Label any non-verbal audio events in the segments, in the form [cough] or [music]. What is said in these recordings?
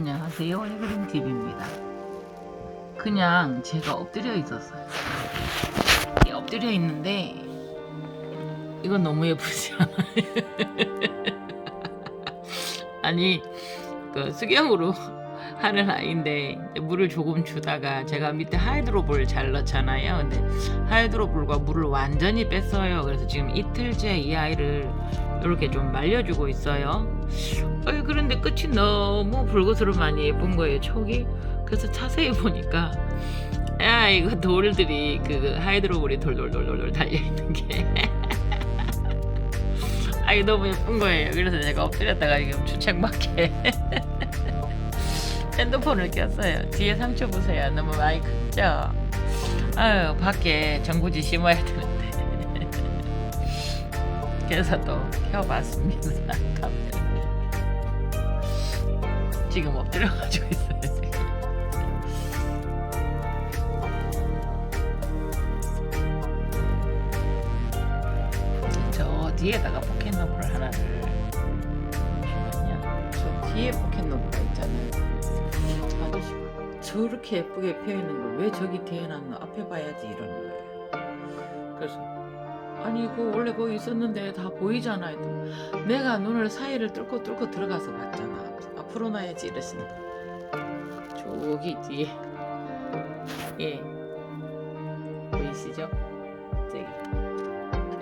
안녕하세요. 해그림 TV입니다. 그냥 제가 엎드려 있었어요. 이 엎드려 있는데 이건 너무 예쁘지 않아요? [laughs] 아니 그 수경으로 하는 아이인데 물을 조금 주다가 제가 밑에 하이드로볼 잘 넣잖아요. 근데 하이드로볼과 물을 완전히 뺐어요. 그래서 지금 이틀째 이 아이를 이렇게 좀 말려주고 있어요. 어이, 그런데 끝이 너무 불구스름 많이 예쁜 거예요, 촉이. 그래서 자세히 보니까, 야, 이거 돌들이, 그 하이드로볼이 돌돌돌돌돌 달려 있는 게. [laughs] 아, 이게 너무 예쁜 거예요. 그래서 제가 엎드렸다가 지금 주책맞게 [laughs] 핸드폰을 꼈어요. 뒤에 상처 보세요. 너무 많이 컸죠? 아유, 밖에 전구지 심어야 되는 또 켜봤습니다. 카메라. 지금 엎드려가지고 있어요. 뒤에다가 포켓노블 하나를 잠시만요. 저 뒤에 포켓노블가 있잖아요. 아저씨가 저렇게 예쁘게 펴 있는 걸 왜 저기 뒤에 놨노? 앞에 봐야지 이러는 거예요. 그래서 아니 그 원래 거기 있었는데 다 보이잖아요. 또 내가 눈을 사이를 뚫고 뚫고 들어가서 봤잖아. 앞으로 놔야지 이러시는 거. 저기 뒤에 예 보이시죠? 저기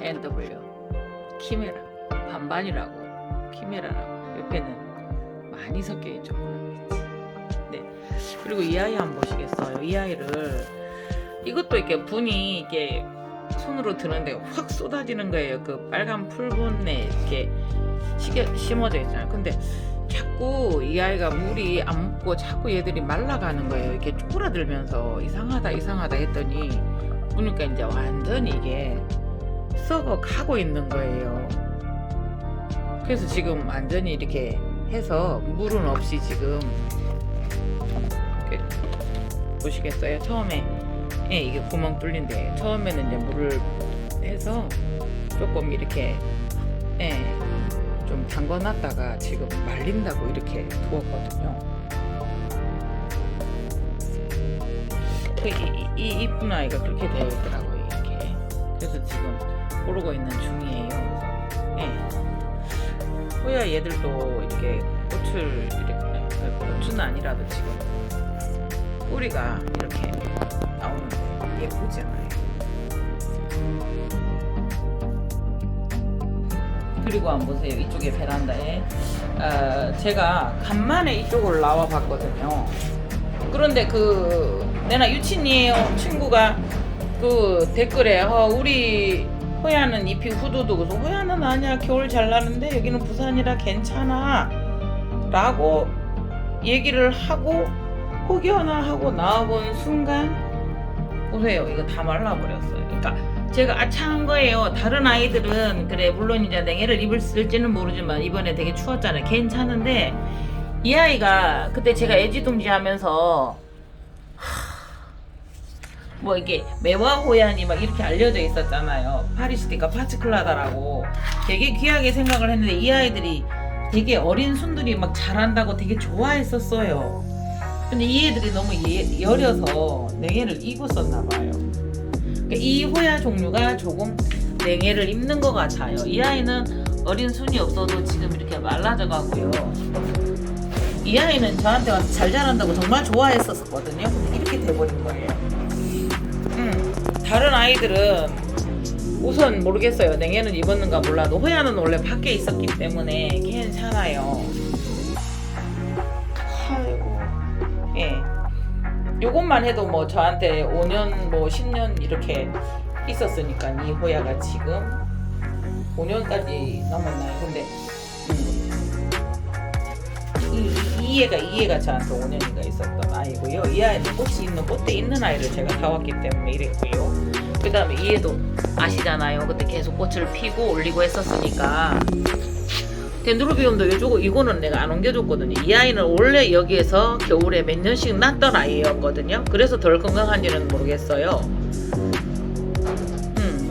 NW 키메라 반반이라고 키메라라고 옆에는 많이 섞여 있죠. 네 그리고 이 아이 한번 보시겠어요? 이 아이를 이것도 이렇게 분이 이게 손으로 드는데 확 쏟아지는 거예요. 그 빨간 풀분에 이렇게 시게, 심어져 있잖아요. 근데 자꾸 이 아이가 물이 안 묻고 자꾸 얘들이 말라가는 거예요. 이렇게 쪼그라들면서 이상하다 이상하다 했더니 보니까 이제 완전히 이게 썩어 가고 있는 거예요. 그래서 지금 완전히 이렇게 해서 물은 없이 지금 보시겠어요? 처음에 예, 이게 구멍 뚫린데 처음에는 이제 물을 해서 조금 이렇게 예, 좀 담궈놨다가 지금 말린다고 이렇게 두었거든요. 그 이, 이 이쁜 아이가 그렇게 되어 있더라고요 이렇게. 그래서 지금 고르고 있는 중이에요. 예. 호야 얘들도 이렇게 꽃을 이렇게 아, 꽃은 아니라도 지금 뿌리가 이렇게 나오는데 예쁘잖아요. 그리고 한번 보세요. 이쪽에 베란다에 어, 제가 간만에 이쪽으로 나와 봤거든요. 그런데 그 내나 유친이에요 친구가 그 댓글에 어, 우리 호야는 잎이 후두두 그래서 호야는 아니야 겨울 잘 나는데 여기는 부산이라 괜찮아 라고 얘기를 하고 혹여나 하고 나와본 순간 보세요. 이거 다 말라버렸어요. 그러니까 제가 아차한 거예요. 다른 아이들은 그래 물론 이제 냉해를 입을 쓸지는 모르지만 이번에 되게 추웠잖아요. 괜찮은데 이 아이가 그때 제가 애지둥지 하면서 뭐 이게 매화 호얀이 막 이렇게 알려져 있었잖아요. 파리시티카 파츠클라다라고. 되게 귀하게 생각을 했는데 이 아이들이 되게 어린 순들이 막 잘한다고 되게 좋아했었어요. 근데 이 애들이 너무 예- 여려서 냉해를 입었었나 봐요. 그러니까 이 호야 종류가 조금 냉해를 입는 것 같아요. 이 아이는 어린 순이 없어도 지금 이렇게 말라져 가고요. 이 아이는 저한테 와서 잘 자란다고 정말 좋아했었거든요. 근데 이렇게 돼버린 거예요. 음, 다른 아이들은 우선 모르겠어요. 냉해는 입었는가 몰라도 호야는 원래 밖에 있었기 때문에 괜찮아요. 요것만 해도 뭐 저한테 5년 뭐 10년 이렇게 있었으니까 이 호야가 지금 5년까지 넘었나요? 근데 음, 이, 이 애가 이 애가 저한테 5년인가 있었던 아이고요. 이 아이는 꽃이 있는 꽃대 있는 아이를 제가 사왔기 때문에 이랬고요. 그 다음에 이 애도 아시잖아요. 그때 계속 꽃을 피고 올리고 했었으니까. 덴드로비움도 요거 이거는 내가 안 옮겨줬거든요. 이 아이는 원래 여기에서 겨울에 몇 년씩 났던 아이였거든요. 그래서 덜 건강한지는 모르겠어요. 음.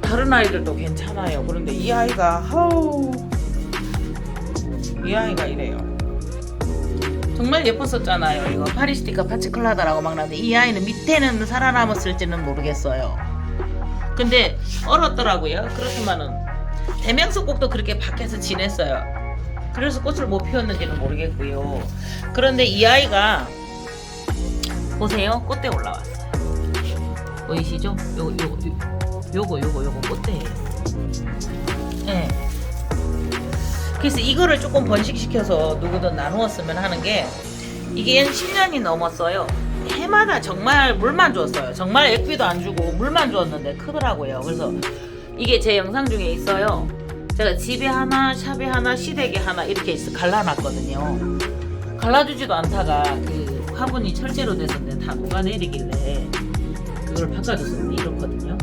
다른 아이들도 괜찮아요. 그런데 이 아이가 하우 이 아이가 이래요. 정말 예뻤었잖아요. 이거 파리스티카 파치클라다라고 막 나는데 이 아이는 밑에는 살아남았을지는 모르겠어요. 근데 얼었더라고요. 그렇지만은 대명수 꽃도 그렇게 밖에서 지냈어요. 그래서 꽃을 못 피웠는지는 모르겠고요. 그런데 이 아이가 보세요. 꽃대 올라왔어요. 보이시죠? 요거 요거 요거 요거 요거 꽃대예요. 예. 그래서 이거를 조금 번식시켜서 누구든 나누었으면 하는 게 이게 10년이 넘었어요. 해마다 정말 물만 줬어요. 정말 액비도 안 주고 물만 줬는데 크더라고요. 그래서 이게 제 영상 중에 있어요. 제가 집에 하나, 샵에 하나, 시댁에 하나 이렇게 갈라놨거든요. 갈라주지도 않다가 그 화분이 철제로 됐었는데 다 녹아내리길래 그걸 바꿔줬었는데 이렇거든요.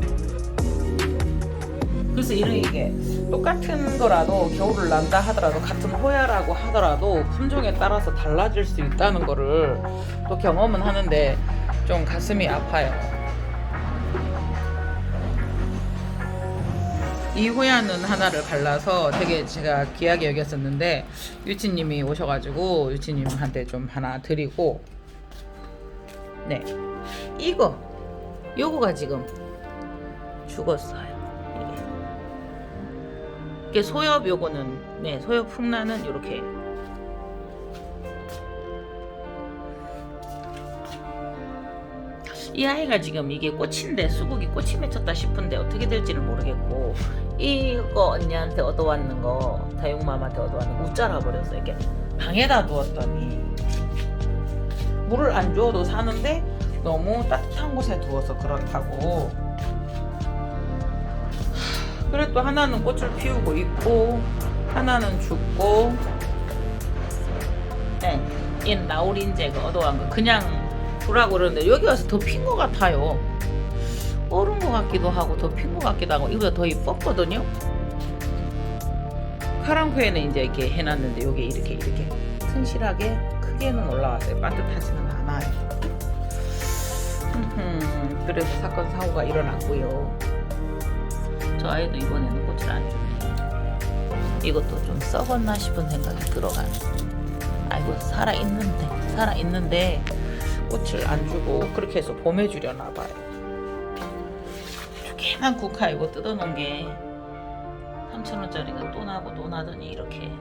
그래서 이런 이게 똑같은 거라도 겨울을 난다 하더라도 같은 호야라고 하더라도 품종에 따라서 달라질 수 있다는 거를 또 경험은 하는데 좀 가슴이 아파요. 이 호야는 하나를 갈라서 되게 제가 귀하게 여겼었는데 유치님이 오셔가지고 유치님한테 좀 하나 드리고. 네. 이거. 요거가 지금 죽었어요. 이게. 이게 소엽 요거는 네 소엽 풍란은 이렇게. 이 아이가 지금 이게 꽃인데 수국이 꽃이 맺혔다 싶은데 어떻게 될지는 모르겠고 이거 언니한테 얻어왔는 거 다육맘한테 얻어왔는 거 웃자라 버렸어 이게. 방에다 두었더니. 물을 안 줘도 사는데 너무 따뜻한 곳에 두어서 그렇다고. 그래 또 하나는 꽃을 피우고 있고 하나는 죽고. 네, 얘 나우린제가 얻어간 거. 그냥 두라고 그러는데 여기 와서 더 핀 것 같아요 얼은 것 같기도 하고 더 핀 것 같기도 하고 이거보다 더 이뻤거든요 카랑코에는 이제 이렇게 해놨는데 여기 이렇게 이렇게 튼실하게 크게는 올라왔어요 반듯하지는 않아요 그래서 사건 사고가 일어났고요 저 아이도 이번에는 꽃을 안 주네. 이것도 좀 썩었나 싶은 생각이 들어가네. 아이고 살아 있는데 살아 있는데 꽃을 안 주고 그렇게 해서 봄에 주려나 봐요. 조개만 국화 이거 뜯어놓은 게 3천 원짜리가 또 나고 또 나더니 이렇게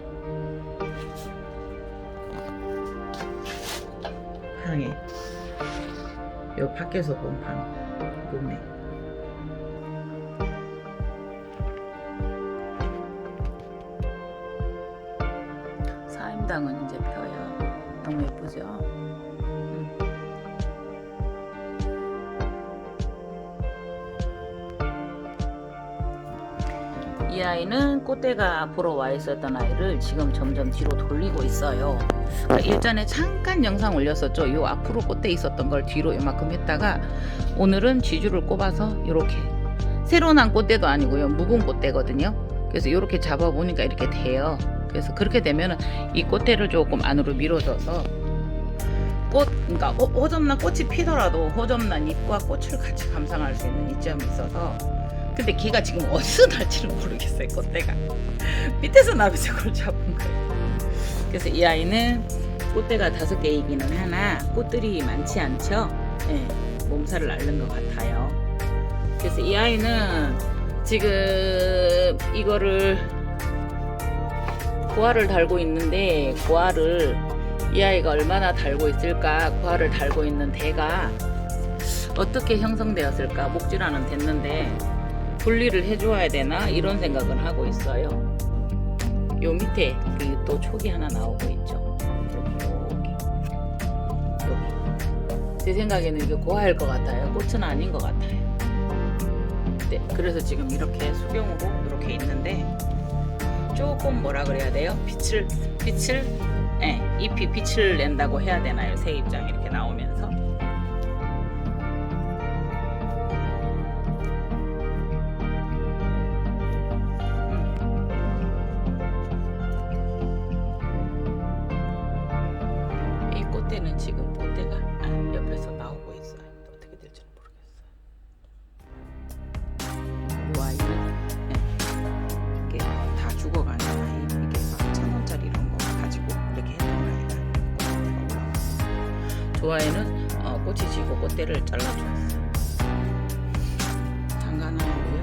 방에 요 밖에서 본방 룸에 사임당은 이제 펴요. 너무 예쁘죠? 이 아이는 꽃대가 앞으로 와 있었던 아이를 지금 점점 뒤로 돌리고 있어요. 그러니까 일전에 잠깐 영상 올렸었죠. 요 앞으로 꽃대 있었던 걸 뒤로 요만큼 했다가 오늘은 쥐주를 꼽아서 이렇게 새로 난 꽃대도 아니고요. 묵은 꽃대거든요. 그래서 이렇게 잡아 보니까 이렇게 돼요. 그래서 그렇게 되면은 이 꽃대를 조금 안으로 밀어줘서 꽃, 그러니까 호- 호접난 꽃이 피더라도 호접난 잎과 꽃을 같이 감상할 수 있는 이점이 있어서 근데 걔가 지금 어디서 날지는 모르겠어요 꽃대가. 밑에서 나면서 그걸 잡은 거예요. 그래서 이 아이는 꽃대가 다섯 개이기는 하나 꽃들이 많지 않죠? 네, 몸살을 앓는 것 같아요. 그래서 이 아이는 지금 이거를 고아를 달고 있는데 고아를 이 아이가 얼마나 달고 있을까? 고아를 달고 있는 대가 어떻게 형성되었을까? 목질하는 됐는데 분리를 해줘야 되나? 이런 생각을 하고 있어요. 요 밑에 그또 촉이 하나 나오고 있죠. 여기. 제 생각에는 이게 고아일 것 같아요. 꽃은 아닌 것 같아요. 네, 그래서 지금 이렇게 수경으로 이렇게 있는데 조금 뭐라 그래야 돼요? 빛을 빛을 예, 잎이 빛을 낸다고 해야 되나요? 새 입장 이렇게 나오 좋아에는 어, 꽃이 지고 꽃대를 잘라주었어. 장관하고요.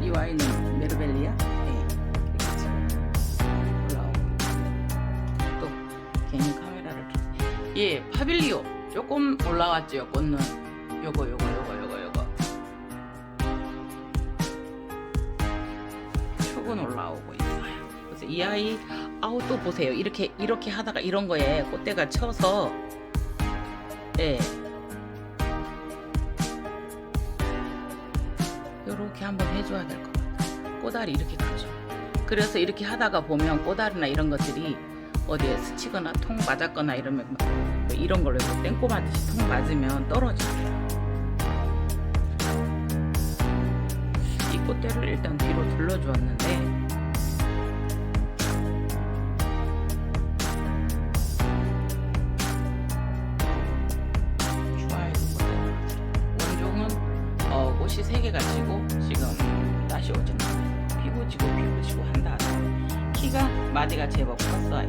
이 와인은 메르벨리아? 네. 괜히 카메라를 켰- 예 파빌리오 조금 올라왔죠 요거 요거 요거 요거 이 아이 아우 또 보세요. 이렇게 이렇게 하다가 이런 거에 꽃대가 쳐서 예. 요렇게 한번 해줘야 될 것 같아요. 꼬다리 이렇게 크죠. 그래서 이렇게 하다가 보면 꼬다리나 이런 것들이 어디에 스치거나 통 맞았거나 이러면 막 이런 걸로 해서 땡꼬 맞듯이 통 맞으면 떨어져요. 이 꽃대를 일단 뒤로 둘러주었는데 세 개 가 지고 지금 다시 않아요. 피고 지고 피고 지고 한다. 키가 마디가 제법 컸어요.